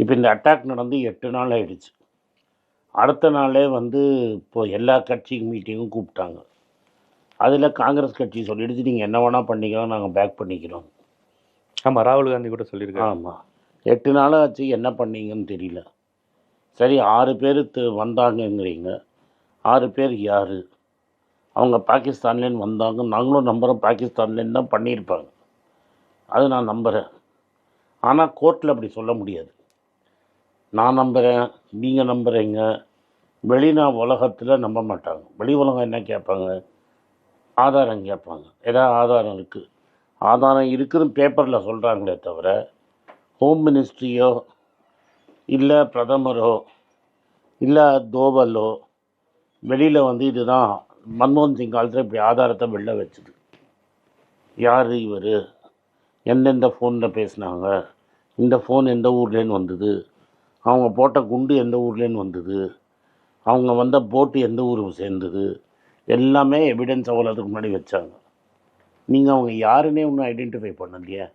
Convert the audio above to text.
இப்போ இந்த அட்டாக் நடந்து எட்டு நாள் ஆயிடுச்சு. அடுத்த நாளே வந்து இப்போ எல்லா கட்சி மீட்டிங்கும் கூப்பிட்டாங்க. அதில் காங்கிரஸ் கட்சி சொல்லிடுச்சு நீங்கள் என்ன வேணால் பண்ணிக்கலாம் நாங்கள் பேக் பண்ணிக்கிறோம். ஆமா ராகுல் காந்தி கூட சொல்லியிருக்காரு. ஆமாம் எட்டு நாள் ஆச்சு என்ன பண்ணீங்கன்னு தெரியல. சரி ஆறு பேர் வந்தாங்கங்கிறீங்க. ஆறு பேர் யார்? அவங்க பாகிஸ்தான்லேருந்து வந்தாங்க. நாங்களும் நம்புகிறோம் பாகிஸ்தான்லேருந்து தான் பண்ணியிருப்பாங்க. அது நான் நம்புகிறேன் ஆனால் கோர்ட்டில் அப்படி சொல்ல முடியாது. நான் நம்புகிறேன் நீங்கள் நம்புகிறீங்க வெளிநா உலகத்தில் நம்ப மாட்டாங்க. வெளி உலகம் என்ன கேட்பாங்க? ஆதாரம் கேட்பாங்க. ஏதாவது ஆதாரம் இருக்குது ஆதாரம் இருக்குதுன்னு பேப்பரில் சொல்கிறாங்களே தவிர ஹோம் மினிஸ்ட்ரியோ இல்லை பிரதமரோ இல்லை தோவலோ வெளியில் வந்து இதுதான் மன்மோகன் சிங் காலத்தில் இப்படி ஆதாரத்தை வெளில வச்சுது. யார் இவர்? எந்தெந்த ஃபோனில் பேசினாங்க? இந்த ஃபோன் எந்த ஊர்லேருந்து வந்தது? அவங்க போட்ட குண்டு எந்த ஊர்லேருந்து வந்தது. அவங்க வந்த போட்டு எந்த ஊருக்கு சேர்ந்தது. எல்லாமே எவிடன்ஸ் அவ்வளோதுக்கு முன்னாடி வச்சாங்க. நீங்கள் அவங்க யாருன்னே ஒன்றும் ஐடென்டிஃபை பண்ணலையே.